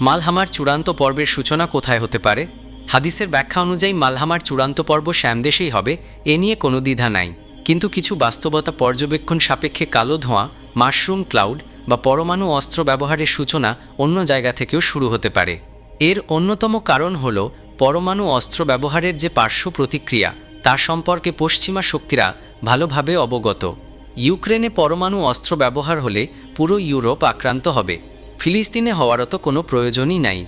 মালহামার চূড়ান্ত পর্বের সূচনা কোথায় হতে পারে? হাদিসের ব্যাখ্যা অনুযায়ী মালহামার চূড়ান্ত পর্ব শ্যামদেশেই হবে, এ নিয়ে কোনো দ্বিধা নাই। কিন্তু কিছু বাস্তবতা পর্যবেক্ষণ সাপেক্ষে কালো ধোঁয়া, মাশরুম ক্লাউড বা পরমাণু অস্ত্র ব্যবহারের সূচনা অন্য জায়গা থেকেও শুরু হতে পারে। এর অন্যতম কারণ হল পরমাণু অস্ত্র ব্যবহারের যে পার্শ্ব প্রতিক্রিয়া, তা সম্পর্কে পশ্চিমা শক্তিরা ভালোভাবে অবগত। ইউক্রেনে পরমাণু অস্ত্র ব্যবহার হলে পুরো ইউরোপ আক্রান্ত হবে। ফিলিস্তিনে হওয়ারও তো কোনো প্রয়োজনই নাই।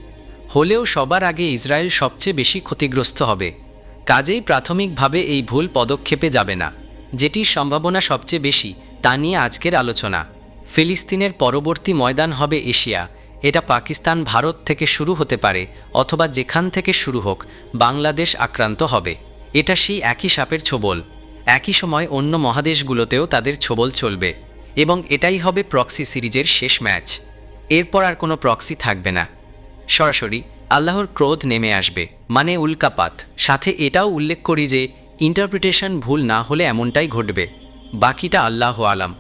হলেও সবার আগে ইসরায়েল সবচেয়ে বেশি ক্ষতিগ্রস্ত হবে। কাজেই প্রাথমিকভাবে এই ভুল পদক্ষেপে যাবে না। যেটির সম্ভাবনা সবচেয়ে বেশি, তা নিয়ে আজকের আলোচনা। ফিলিস্তিনের পরবর্তী ময়দান হবে এশিয়া। এটা পাকিস্তান, ভারত থেকে শুরু হতে পারে, অথবা যেখান থেকে শুরু হোক, বাংলাদেশ আক্রান্ত হবে। এটা সেই একই সাপের ছোবল। একই সময় অন্য মহাদেশগুলোতেও তাদের ছোবল চলবে। এবং এটাই হবে প্রক্সি সিরিজের শেষ ম্যাচ। এরপর আর কোনো প্রক্সি থাকবে না। সরাসরি আল্লাহর ক্রোধ নেমে আসবে মানে উল্কাপাত। সাথে এটাও উল্লেখ করি যে ইন্টারপ্রিটেশন ভুল না হলে এমনটাই ঘটবে। বাকিটা আল্লাহ আলাম।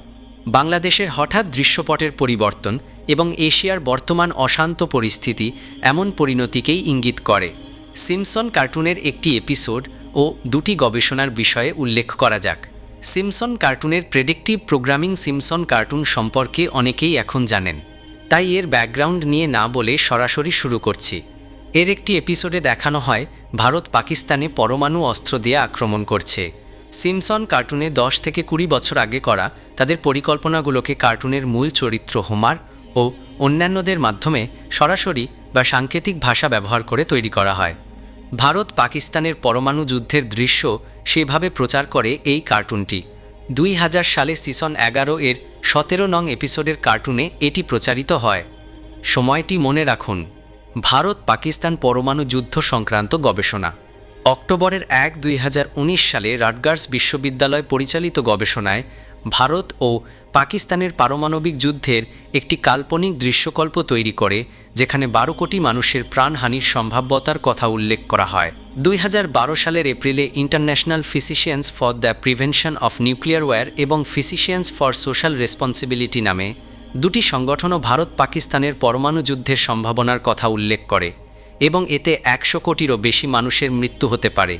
বাংলাদেশের হঠাৎ দৃশ্যপটের পরিবর্তন এবং এশিয়ার বর্তমান অশান্ত পরিস্থিতি এমন পরিণতিকেই ইঙ্গিত করে। সিমসন কার্টুনের একটি এপিসোড ও দুটি গবেষণার বিষয়ে উল্লেখ করা যাক। সিমসন কার্টুনের প্রেডিক্টিভ প্রোগ্রামিং সিমসন কার্টুন সম্পর্কে অনেকেই এখন জানেন। তাই এর ব্যাকগ্রাউন্ড নিয়ে না বলে সরাসরি শুরু করছি। এর একটি এপিসোডে দেখানো হয়, ভারত পাকিস্তানে পরমাণু অস্ত্র দিয়ে আক্রমণ করছে। সিমসন কার্টুনে দশ থেকে কুড়ি বছর আগে করা তাদের পরিকল্পনাগুলোকে কার্টুনের মূল চরিত্র হোমার ও অন্যান্যদের মাধ্যমে সরাসরি বা সাংকেতিক ভাষা ব্যবহার করে তৈরি করা হয়। ভারত পাকিস্তানের পরমাণু যুদ্ধের দৃশ্য সেভাবে প্রচার করে এই কার্টুনটি। দুই হাজার সালে সিজন এগারো এর সতেরো নং এপিসোডের কার্টুনে এটি প্রচারিত হয়। সময়টি মনে রাখুন, ভারত পাকিস্তান পরমাণু যুদ্ধ সংক্রান্ত গবেষণা। অক্টোবরের এক দুই সালে রাডগার্স বিশ্ববিদ্যালয় পরিচালিত গবেষণায় ভারত ও পাকিস্তানের পারমাণবিক যুদ্ধের একটি কাল্পনিক দৃশ্যকল্প তৈরি করে, যেখানে বারো কোটি মানুষের প্রাণহানির সম্ভাব্যতার কথা উল্লেখ করা হয়। দুই হাজার বারো সালের এপ্রিলে international physicians for the prevention of nuclear war এবং ফিজিশিয়ান্স ফর সোশ্যাল রেসপন্সিবিলিটি নামে দুটি সংগঠনও ভারত পাকিস্তানের পরমাণু যুদ্ধের সম্ভাবনার কথা উল্লেখ করে এবং এতে একশো কোটিরও বেশি মানুষের মৃত্যু হতে পারে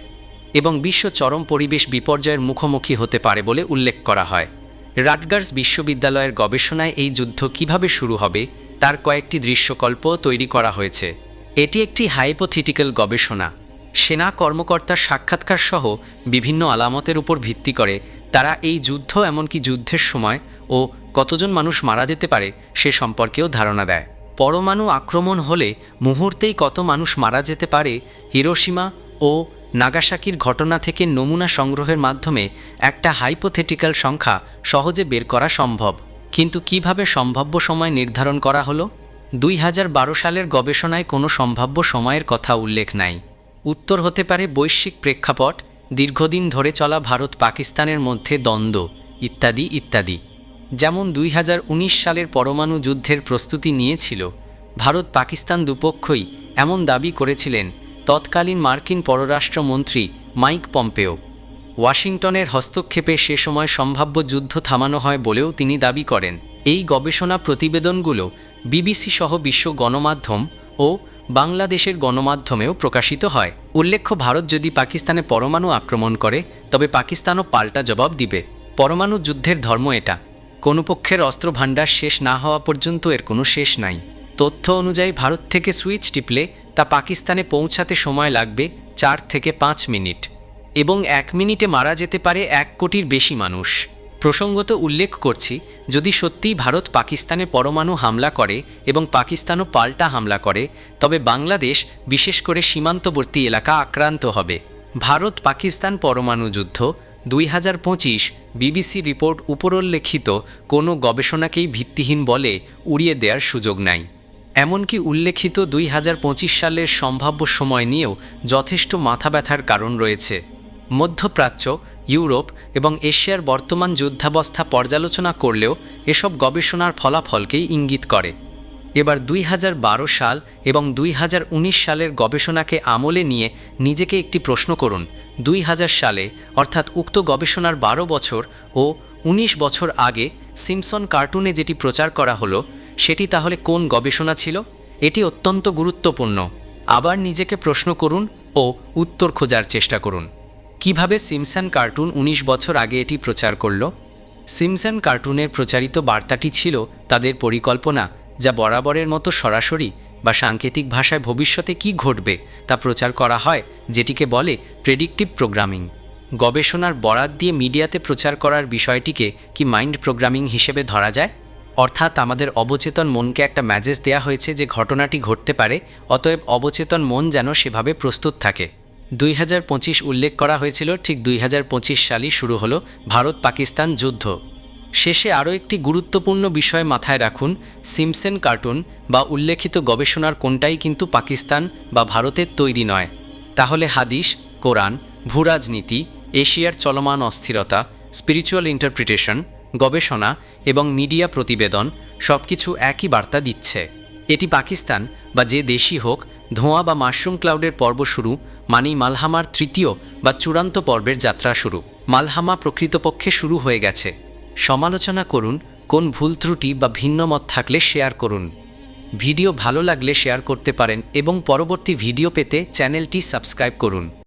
এবং বিশ্ব চরম পরিবেশ বিপর্যয়ের মুখোমুখি হতে পারে বলে উল্লেখ করা হয়। রাটগার্স বিশ্ববিদ্যালয়ের গবেষণায় এই যুদ্ধ কীভাবে শুরু হবে, তার কয়েকটি দৃশ্যকল্প তৈরি করা হয়েছে। এটি একটি হাইপোথিটিক্যাল গবেষণা। সেনা কর্মকর্তার সাক্ষাৎকার সহ বিভিন্ন আলামতের উপর ভিত্তি করে তারা এই যুদ্ধ, এমনকি যুদ্ধের সময় ও কতজন মানুষ মারা যেতে পারে, সে সম্পর্কেও ধারণা দেয়। পরমাণু আক্রমণ হলে মুহূর্তেই কত মানুষ মারা যেতে পারে হিরোসীমা ও নাগাসাকির ঘটনা থেকে নমুনা সংগ্রহের মাধ্যমে একটা হাইপোথেটিক্যাল সংখ্যা সহজে বের করা সম্ভব। কিন্তু কীভাবে সম্ভাব্য সময় নির্ধারণ করা হলো? দুই হাজার বারো সালের গবেষণায় কোনো সম্ভাব্য সময়ের কথা উল্লেখ নাই। উত্তর হতে পারে বৈশ্বিক প্রেক্ষাপট, দীর্ঘদিন ধরে চলা ভারত পাকিস্তানের মধ্যে দ্বন্দ্ব, ইত্যাদি ইত্যাদি। যেমন দুই হাজার উনিশ সালের পরমাণু যুদ্ধের প্রস্তুতি নিয়েছিল, ভারত পাকিস্তান দুপক্ষই এমন দাবি করেছিলেন তৎকালীন মার্কিন পররাষ্ট্রমন্ত্রী মাইক পম্পেও। ওয়াশিংটনের হস্তক্ষেপে সে সময় সম্ভাব্য যুদ্ধ থামানো হয় বলেও তিনি দাবি করেন। এই গবেষণা প্রতিবেদনগুলো বিবিসি সহ বিশ্ব গণমাধ্যম ও বাংলাদেশের গণমাধ্যমেও প্রকাশিত হয়। উল্লেখ্য, ভারত যদি পাকিস্তানে পরমাণু আক্রমণ করে, তবে পাকিস্তানও পাল্টা জবাব দিবে। পরমাণু যুদ্ধের ধর্ম এটা। কোনো পক্ষের অস্ত্রভাণ্ডার শেষ না হওয়া পর্যন্ত এর কোনো শেষ নাই। তথ্য অনুযায়ী, ভারত থেকে সুইচ টিপলে তা পাকিস্তানে পৌঁছাতে সময় লাগবে চার থেকে পাঁচ মিনিট এবং এক মিনিটে মারা যেতে পারে এক কোটির বেশি মানুষ। প্রসঙ্গত উল্লেখ করছি, যদি সত্যিই ভারত পাকিস্তানে পরমাণু হামলা করে এবং পাকিস্তানও পাল্টা হামলা করে, তবে বাংলাদেশ, বিশেষ করে সীমান্তবর্তী এলাকা আক্রান্ত হবে। ভারত পাকিস্তান পরমাণু যুদ্ধ, দুই হাজার পঁচিশ, বিবিসি রিপোর্ট উপরোল্লেখিত কোনো গবেষণাকেই ভিত্তিহীন বলে উড়িয়ে দেওয়ার সুযোগ নাই। এমনকি উল্লেখিত দুই হাজার পঁচিশ সালের সম্ভাব্য সময় নিয়েও যথেষ্ট মাথা ব্যথার কারণ রয়েছে। মধ্যপ্রাচ্য, ইউরোপ এবং এশিয়ার বর্তমান যুদ্ধাবস্থা পর্যালোচনা করলেও এসব গবেষণার ফলাফলকেই ইঙ্গিত করে। এবার দুই হাজার বারো সাল এবং দুই হাজার উনিশ সালের গবেষণাকে আমলে নিয়ে নিজেকে একটি প্রশ্ন করুন। দুই হাজার সালে, অর্থাৎ উক্ত গবেষণার বারো বছর ও ১৯ বছর আগে, সিমসন কার্টুনে যেটি প্রচার করা হলো সেটি তাহলে কোন গবেষণা ছিল? এটি অত্যন্ত গুরুত্বপূর্ণ। আবার নিজেকে প্রশ্ন করুন ও উত্তর খোঁজার চেষ্টা করুন। কীভাবে সিমসন কার্টুন ১৯ বছর আগে এটি প্রচার করল? সিমসন কার্টুনের প্রচারিত বার্তাটি ছিল তাদের পরিকল্পনা যা বরাবরের মতো সরাসরি বা সাংকেতিক ভাষায় ভবিষ্যতে কি ঘটবে তা প্রচার করা হয়, যেটিকে বলে প্রেডিক্টিভ প্রোগ্রামিং গবেষণার বরাত দিয়ে মিডিয়াতে প্রচার করার বিষয়টিকে কি মাইন্ড প্রোগ্রামিং হিসেবে ধরা যায়? অর্থাৎ আমাদের অবচেতন মনকে একটা ম্যাসেজ দেয়া হয়েছে যে ঘটনাটি ঘটতে পারে, অতএব অবচেতন মন যেন সেভাবে প্রস্তুত থাকে। দুই হাজার পঁচিশ উল্লেখ করা হয়েছিল, ঠিক দুই হাজার পঁচিশ সালই শুরু হলো ভারত পাকিস্তান যুদ্ধ। শেষে আরও একটি গুরুত্বপূর্ণ বিষয় মাথায় রাখুন, সিমসেন কার্টুন বা উল্লেখিত গবেষণার কোনটাই কিন্তু পাকিস্তান বা ভারতের তৈরি নয়। তাহলে হাদিস, কোরআন, ভূরাজনীতি, এশিয়ার চলমান অস্থিরতা স্পিরিচুয়াল ইন্টারপ্রিটেশন গবেষণা এবং মিডিয়া প্রতিবেদন সবকিছু একই বার্তা দিচ্ছে। এটি পাকিস্তান বা যে দেশই হোক, ধোঁয়া বা মাশরুম ক্লাউডের পর্ব শুরু, মানেই মালহামার তৃতীয় বা চূড়ান্ত পর্বের যাত্রা শুরু। মালহামা প্রকৃতপক্ষে শুরু হয়ে গেছে। সমালোচনা করুন, কোন ভুল ত্রুটি বা ভিন্ন মত থাকলে শেয়ার করুন। ভিডিও ভালো লাগলে শেয়ার করতে পারেন এবং পরবর্তী ভিডিও পেতে চ্যানেলটি সাবস্ক্রাইব করুন।